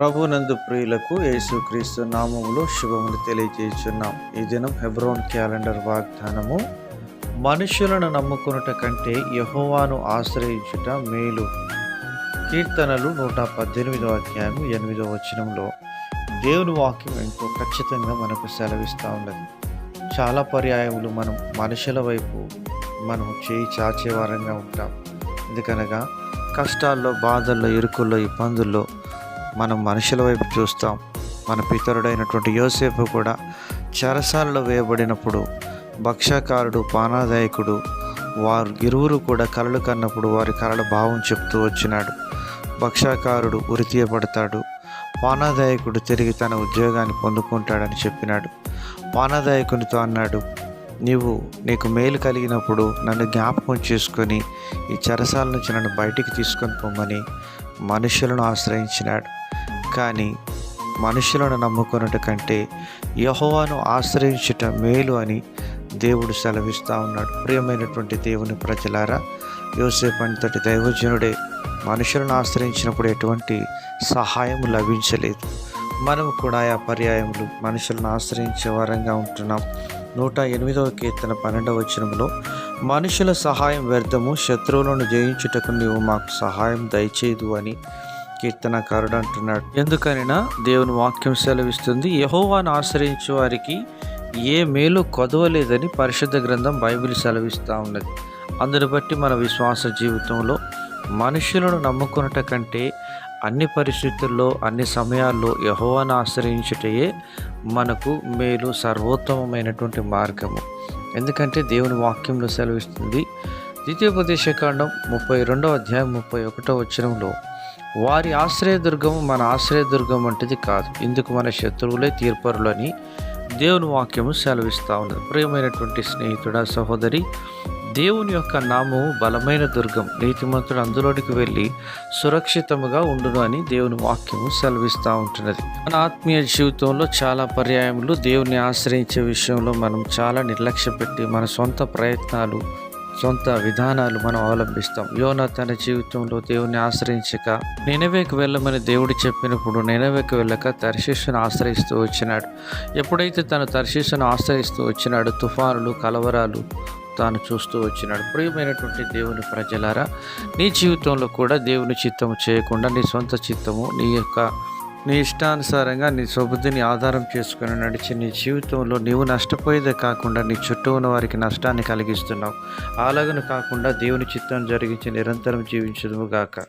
ప్రభునందు ప్రియులకు యేసుక్రీస్తు నామములో శుభములు తెలియజేస్తున్నాం ఈ దినం హెబ్రోన్ క్యాలెండర్ వాగ్దానము మనుషులను నమ్ముకునుట కంటే యహోవాను ఆశ్రయించుట మేలు. కీర్తనలు నూట పద్దెనిమిదవ అధ్యాయం ఎనిమిదవ వచనంలో దేవుని వాక్యం ఎంతో ఖచ్చితంగా మనకు సెలవిస్తూ ఉన్నది. చాలా పర్యాయములు మనం మనుషుల వైపు మనం చేయి చాచేవారంగా ఉంటాం. ఎందుకనగా కష్టాల్లో బాధల్లో ఇరుకుల్లో ఇబ్బందుల్లో మనం మనుషుల వైపు చూస్తాం. మన పితరుడైనటువంటి యోసేపు కూడా చెరసాలలో వేయబడినప్పుడు భక్షకారుడు పానాదాయకుడు వారు ఇరువురు కూడా కలలు కన్నప్పుడు వారి కలల భావం చెప్తూ వచ్చినాడు. భక్షాకారుడు ఉరితీయబడతాడు పానాదాయకుడు తిరిగి తన ఉద్యోగాన్ని పొందుకుంటాడని చెప్పినాడు. పానాదాయకునితో అన్నాడు నీవు నీకు మేలు కలిగినప్పుడు నన్ను జ్ఞాపకం చేసుకొని ఈ చెరసాల నుంచి నన్ను బయటికి తీసుకొని పొమ్మని మనుషులను ఆశ్రయించినాడు. కానీ మనుషులను నమ్ముకొనుట కంటే యహోవాను ఆశ్రయించుట మేలు అని దేవుడు సెలవిస్తూ ఉన్నాడు. ప్రియమైనటువంటి దేవుని ప్రజలారా యోసేపు అంతటి దైవజనుడే మనుషులను ఆశ్రయించినప్పుడు ఎటువంటి సహాయం లభించలేదు. మనము కూడా ఆ పర్యాయములు మనుషులను ఆశ్రయించే వారంగా ఉంటున్నాం. నూట ఎనిమిదవ కీర్తన పన్నెండవ వచనంలో మనుషుల సహాయం వ్యర్థము శత్రువులను జయించుటకు నీవు మాకు సహాయం దయచేయదు అని కీర్తనకారుడు అంటున్నాడు ఎందుకనినా దేవుని వాక్యం సెలవిస్తుంది యహోవాను ఆశ్రయించే వారికి ఏ మేలు కొదవలేదని పరిశుద్ధ గ్రంథం బైబిల్ సెలవిస్తూ ఉన్నది. అందుని బట్టి మన విశ్వాస జీవితంలో మనుషులను నమ్ముకున్నట కంటే అన్ని పరిస్థితుల్లో అన్ని సమయాల్లో యహోవాను ఆశ్రయించుటయే మనకు మేలు సర్వోత్తమమైనటువంటి మార్గము. ఎందుకంటే దేవుని వాక్యంలో సెలవిస్తుంది ద్వితీయోపదేశకాండం ముప్పై రెండవ అధ్యాయం ముప్పై ఒకటో వచనంలో వారి ఆశ్రయదుర్గము మన ఆశ్రయదుర్గం వంటిది కాదు. ఇందుకు మన శత్రువులే తీర్పరులని దేవుని వాక్యము సెలవిస్తూ ఉన్నది. ప్రియమైనటువంటి స్నేహితుడ సహోదరి దేవుని యొక్క నామము బలమైన దుర్గం. నీతిమంతుడు అందులోనికి వెళ్ళి సురక్షితముగా ఉండును అని దేవుని వాక్యము సెలవిస్తూ ఉంటున్నది. మన ఆత్మీయ జీవితంలో చాలా పర్యాయములు దేవుని ఆశ్రయించే విషయంలో మనం చాలా నిర్లక్ష్య పెట్టి మన సొంత ప్రయత్నాలు సొంత విధానాలు మనం అవలంబిస్తాం. యోన తన జీవితంలో దేవుని ఆశ్రయించక నెనవేకి వెళ్ళమని దేవుడు చెప్పినప్పుడు నెనవేకి వెళ్ళక తర్శిష్ను ఆశ్రయిస్తూ వచ్చినాడు. ఎప్పుడైతే తను తర్శిష్ను ఆశ్రయిస్తూ వచ్చినాడు తుఫానులు కలవరాలు తాను చూస్తూ వచ్చినాడు. ప్రియమైనటువంటి దేవుని ప్రజలారా నీ జీవితంలో కూడా దేవుని చిత్తము చేయకుండా నీ సొంత చిత్తము నీ యొక్క నీ ఇష్టానుసారంగా నీ స్వబుద్ధిని ఆధారం చేసుకుని నడిచి నీ జీవితంలో నీవు నష్టపోయేదే కాకుండా నీ చుట్టూ ఉన్న వారికి నష్టాన్ని కలిగిస్తున్నావు. అలాగను కాకుండా దేవుని చిత్తం జరిగించి నిరంతరం జీవించదుము గాక.